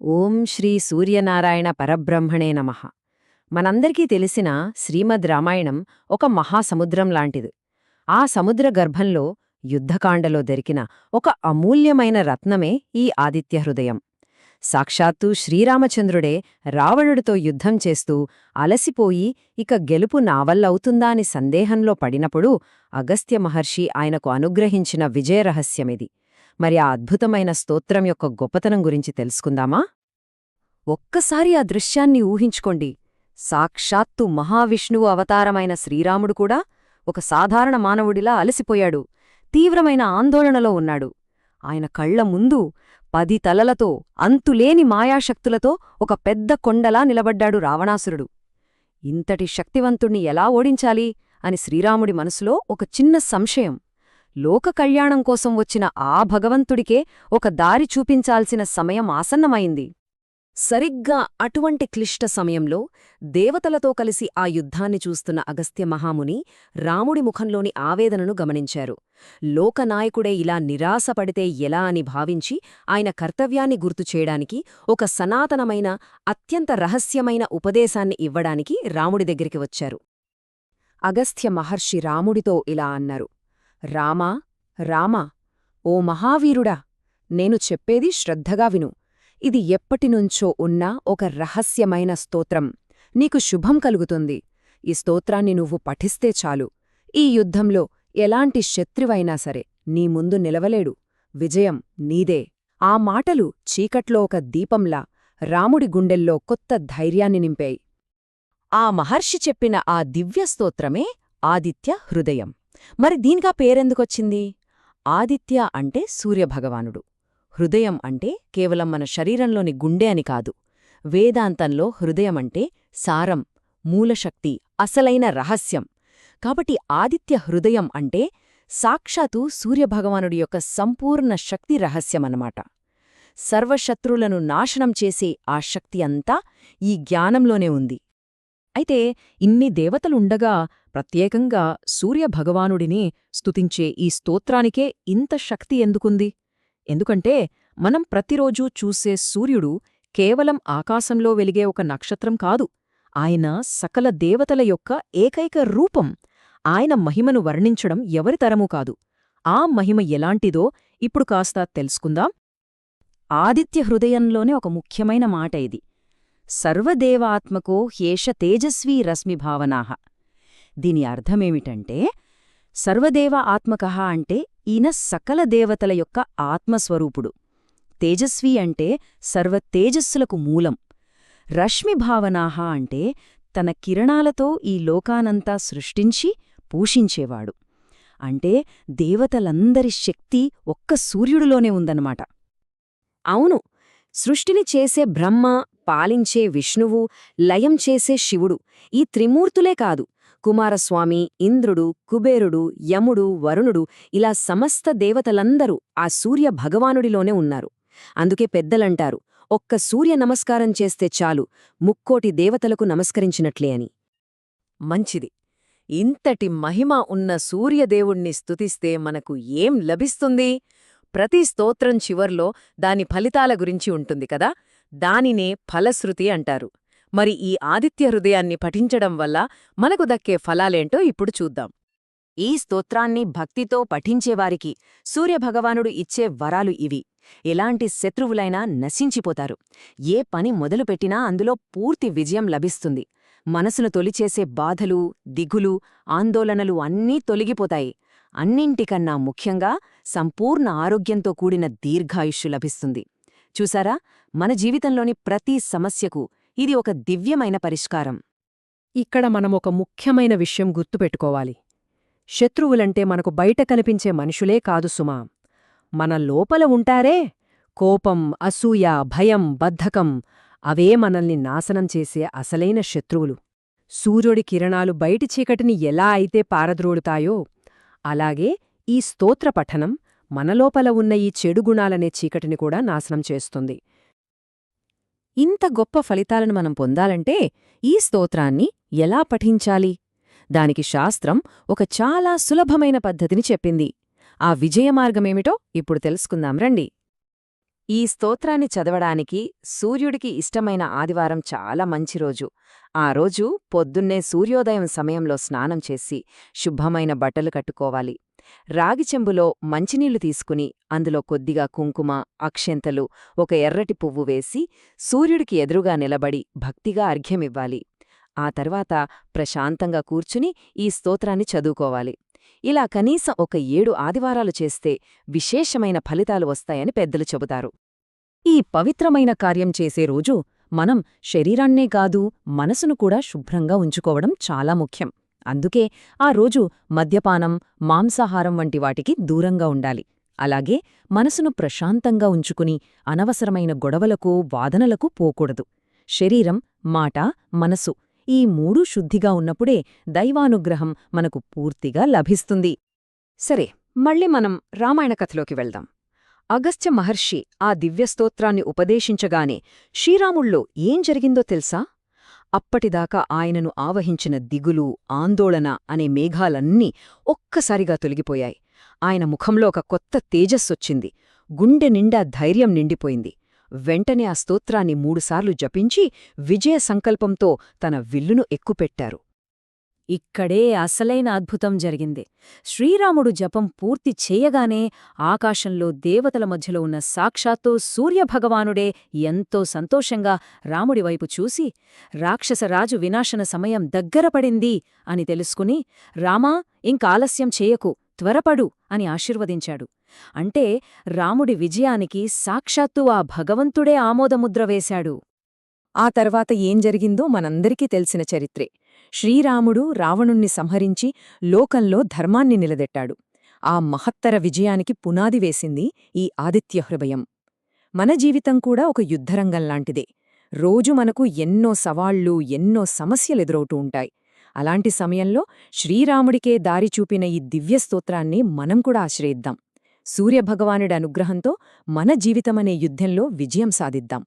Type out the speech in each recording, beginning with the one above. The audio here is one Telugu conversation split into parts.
ఓం శ్రీ సూర్యనారాయణ పరబ్రహ్మణే నమ. మనందరికీ తెలిసిన శ్రీమద్ రామాయణం ఒక మహాసముద్రం లాంటిది. ఆ సముద్ర గర్భంలో యుద్ధకాండలో దొరికిన ఒక అమూల్యమైన రత్నమే ఈ ఆదిత్య హృదయం. సాక్షాత్తు శ్రీరామచంద్రుడే రావణుడితో యుద్ధం చేస్తూ అలసిపోయి ఇక గెలుపు నావల్లవుతుందా అని సందేహంలో పడినప్పుడు అగస్త్య మహర్షి ఆయనకు అనుగ్రహించిన విజయరహస్యమిది మరి ఆ అద్భుతమైన స్తోత్రం యొక్క గొప్పతనం గురించి తెలుసుకుందామా? ఒక్కసారి ఆ దృశ్యాన్ని ఊహించుకోండి. సాక్షాత్తు మహావిష్ణువు అవతారమైన శ్రీరాముడు కూడా ఒక సాధారణ మానవుడిలా అలసిపోయాడు. తీవ్రమైన ఆందోళనలో ఉన్నాడు. ఆయన కళ్ళ ముందు పది తలలతో అంతులేని మాయాశక్తులతో ఒక పెద్ద కొండలా నిలబడ్డాడు రావణాసురుడు. ఇంతటి శక్తివంతుణ్ణి ఎలా ఓడించాలి అని శ్రీరాముడి మనసులో ఒక చిన్న సంశయం. లోక కళ్యాణం కోసం వచ్చిన ఆ భగవంతుడికే ఒక దారి చూపించాల్సిన సమయం ఆసన్నమైంది. సరిగ్గా అటువంటి క్లిష్ట సమయంలో దేవతలతో కలిసి ఆ యుద్ధాన్ని చూస్తున్న అగస్త్య మహాముని రాముడి ముఖంలోని ఆవేదనను గమనించారు. లోకనాయకుడే ఇలా నిరాశపడితే ఎలా అని భావించి ఆయన కర్తవ్యాన్ని గుర్తుచేయడానికి ఒక సనాతనమైన అత్యంత రహస్యమైన ఉపదేశాన్ని ఇవ్వడానికి రాముడి దగ్గరికి వచ్చారు. అగస్త్య మహర్షి రాముడితో ఇలా అన్నారు రామా రామా ఓ మహావీరుడా నేను చెప్పేది శ్రద్ధగా విను. ఇది ఎప్పటినుంచో ఉన్న ఒక రహస్యమైన స్తోత్రం. నీకు శుభం కలుగుతుంది. ఈ స్తోత్రాన్ని నువ్వు పఠిస్తే చాలు. ఈ యుద్ధంలో ఎలాంటి శత్రువైనా సరే నీ ముందు నిలవలేడు. విజయం నీదే. ఆ మాటలు చీకట్లో ఒక దీపంలా రాముడి గుండెల్లో కొత్త ధైర్యాన్ని నింపాయి. ఆ మహర్షి చెప్పిన ఆ దివ్య స్తోత్రమే ఆదిత్య హృదయం. మరి దీనికా పేరెందుకొచ్చింది? ఆదిత్య అంటే సూర్యభగవానుడు. హృదయం అంటే కేవలం మన శరీరంలోని గుండె అని కాదు. వేదాంతంలో హృదయమంటే సారం మూలశక్తి అసలైన రహస్యం. కాబట్టి ఆదిత్య హృదయం అంటే సాక్షాత్తు సూర్యభగవానుడి యొక్క సంపూర్ణ శక్తి రహస్యమన్నమాట. సర్వశత్రులను నాశనం చేసే ఆ శక్తి అంతా ఈ జ్ఞానంలోనే ఉంది. అయితే ఇన్ని దేవతలుండగా ప్రత్యేకంగా సూర్యభగవానుడిని స్తుతించే ఈ స్తోత్రానికే ఇంత శక్తి ఎందుకుంది? ఎందుకంటే మనం ప్రతిరోజూ చూసే సూర్యుడు కేవలం ఆకాశంలో వెలిగే ఒక నక్షత్రం కాదు ఆయన సకల దేవతల యొక్క ఏకైక రూపం. ఆయన మహిమను వర్ణించడం ఎవరితరమూ కాదు. ఆ మహిమ ఎలాంటిదో ఇప్పుడు కాస్త తెలుసుకుందాం. ఆదిత్య హృదయంలోనే ఒక ముఖ్యమైన మాట ఇది. సర్వదేవాత్మకో హేష తేజస్వీ రశ్మిభావనాహ దీని అర్థమేమిటంటే సర్వదేవ ఆత్మక అంటే ఈయన సకల దేవతల యొక్క ఆత్మస్వరూపుడు. తేజస్వి అంటే సర్వ తేజస్సులకు మూలం. రశ్మిభావనాహ అంటే తన కిరణాలతో ఈ లోకానంతా సృష్టించి పూషించేవాడు. అంటే దేవతలందరి శక్తి ఒక్క సూర్యుడిలోనే ఉందన్నమాట. అవును సృష్టిని చేసే బ్రహ్మ పాలించే విష్ణువు లయం చేసే శివుడు ఈ త్రిమూర్తులే కాదు. కుమారస్వామి ఇంద్రుడు కుబేరుడు యముడు వరుణుడు ఇలా సమస్త దేవతలందరూ ఆ సూర్య భగవానుడిలోనే ఉన్నారు. అందుకే పెద్దలంటారు ఒక్క సూర్య నమస్కారం చేస్తే చాలు ముక్కోటి దేవతలకు నమస్కరించినట్లే అని. మంచిది. ఇంతటి మహిమ ఉన్న సూర్యదేవుణ్ణి స్తుతిస్తే మనకు ఏం లభిస్తుంది? ప్రతి స్తోత్రం చివర్లో దాని ఫలితాల గురించి ఉంటుంది కదా దానినే ఫలశ్రుతి అంటారు. మరి ఈ ఆదిత్య హృదయాన్ని పఠించడం వల్ల మనకు దక్కే ఫలాలేంటో ఇప్పుడు చూద్దాం. ఈ స్తోత్రాన్ని భక్తితో పఠించేవారికి సూర్యభగవానుడు ఇచ్చే వరాలు ఇవి. ఎలాంటి శత్రువులైనా నశించిపోతారు. ఏ పని మొదలుపెట్టినా అందులో పూర్తి విజయం లభిస్తుంది. మనసును తొలిచేసే బాధలు దిగులు ఆందోళనలు అన్నీ తొలగిపోతాయి. అన్నింటికన్నా ముఖ్యంగా సంపూర్ణ ఆరోగ్యంతో కూడిన దీర్ఘాయుష్యు లభిస్తుంది. చూసారా? మన జీవితంలోని ప్రతి సమస్యకు ఇది ఒక దివ్యమైన పరిష్కారం. ఇక్కడ మనం ఒక ముఖ్యమైన విషయం గుర్తుపెట్టుకోవాలి. శత్రువులంటే మనకు బయట కనిపించే మనుషులే కాదు సుమా. మన లోపల ఉంటారే. కోపం అసూయ భయం బద్ధకం అవే మనల్ని నాశనం చేసే అసలైన శత్రువులు. సూర్యుడి కిరణాలు బయటి చీకటిని ఎలా అయితే పారద్రోడుతాయో అలాగే ఈ స్తోత్ర పఠనం మనలోపల ఉన్న ఈ చెడు గుణాలనే చీకటిని కూడా నాశనం చేస్తుంది. ఇంత గొప్ప ఫలితాలను మనం పొందాలంటే ఈ స్తోత్రాన్ని ఎలా పఠించాలి? దానికి శాస్త్రం ఒక చాలా సులభమైన పద్ధతిని చెప్పింది. ఆ విజయమార్గమేమిటో ఇప్పుడు తెలుసుకుందాం రండి. ఈ స్తోత్రాన్ని చదవడానికి సూర్యుడికి ఇష్టమైన ఆదివారం చాలా మంచి రోజు. ఆ రోజు పొద్దున్నే సూర్యోదయం సమయంలో స్నానం చేసి శుభ్రమైన బట్టలు కట్టుకోవాలి. రాగి చెంబులో మంచినీళ్ళు తీసుకుని అందులో కొద్దిగా కుంకుమ అక్షెంతలు ఒక ఎర్రటి పువ్వు వేసి సూర్యుడికి ఎదురుగా నిలబడి భక్తిగా అర్ఘ్యమివ్వాలి. ఆ తర్వాత ప్రశాంతంగా కూర్చుని ఈ స్తోత్రాన్ని చదువుకోవాలి. ఇలా కనీసం ఒక ఏడు ఆదివారాలు చేస్తే విశేషమైన ఫలితాలు వస్తాయని పెద్దలు చెబుతారు. ఈ పవిత్రమైన కార్యం చేసే రోజు మనం శరీరాన్నే కాదు మనసును కూడా శుభ్రంగా ఉంచుకోవడం చాలా ముఖ్యం. అందుకే ఆ రోజు మద్యపానం మాంసాహారం వంటి వాటికి దూరంగా ఉండాలి. అలాగే మనసును ప్రశాంతంగా ఉంచుకుని అనవసరమైన గొడవలకు వాదనలకు పోకూడదు. శరీరం మాట మనసు ఈ మూడూ శుద్ధిగా ఉన్నప్పుడే దైవానుగ్రహం మనకు పూర్తిగా లభిస్తుంది. సరే మళ్ళీ మనం రామాయణ కథలోకి వెళ్దాం. అగస్త్య మహర్షి ఆ దివ్యస్తోత్రాన్ని ఉపదేశించగానే శ్రీరాముళ్ళు ఏం జరిగిందో తెలుసా? అప్పటిదాకా ఆయనను ఆవహించిన దిగులు ఆందోళన అనే మేఘాలన్నీ ఒక్కసారిగా తొలగిపోయాయి. ఆయన ముఖంలో ఒక కొత్త తేజస్సొచ్చింది. గుండె నిండా ధైర్యం నిండిపోయింది. వెంటనే ఆ స్తోత్రాన్ని మూడుసార్లు జపించి విజయ సంకల్పంతో తన విల్లును ఎక్కుపెట్టారు. ఇక్కడే అసలైన అద్భుతం జరిగింది. శ్రీరాముడు జపం పూర్తి చేయగానే ఆకాశంలో దేవతల మధ్యలో ఉన్న సాక్షాత్తు సూర్యభగవానుడే ఎంతో సంతోషంగా రాముడివైపు చూసి రాక్షసరాజు వినాశన సమయం దగ్గరపడింది అని తెలుసుకుని రామా ఇంకాలస్యం చేయకు త్వరపడు అని ఆశీర్వదించాడు. అంటే రాముడి విజయానికి సాక్షాత్తు ఆ భగవంతుడే ఆమోదముద్ర వేశాడు. ఆ తర్వాత ఏం జరిగిందో మనందరికీ తెలిసిన చరిత్రే. శ్రీరాముడు రావణుణ్ణి సంహరించి లోకంలో ధర్మాన్ని నిలదెట్టాడు. ఆ మహత్తర విజయానికి పునాది వేసింది ఈ ఆదిత్యహృభయం మన జీవితం కూడా ఒక యుద్ధరంగంలాంటిదే రోజు మనకు ఎన్నో సవాళ్ళు ఎన్నో సమస్యలెదురవుతూ ఉంటాయి. అలాంటి సమయంలో శ్రీరాముడికే దారి చూపిన ఈ దివ్యస్తోత్రాన్ని మనం కూడా ఆశ్రయిద్దాం. సూర్యభగవానుడి అనుగ్రహంతో మన జీవితమనే యుద్ధంలో విజయం సాధిద్దాం.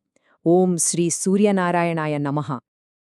ఓం శ్రీ సూర్యనారాయణాయ నమః.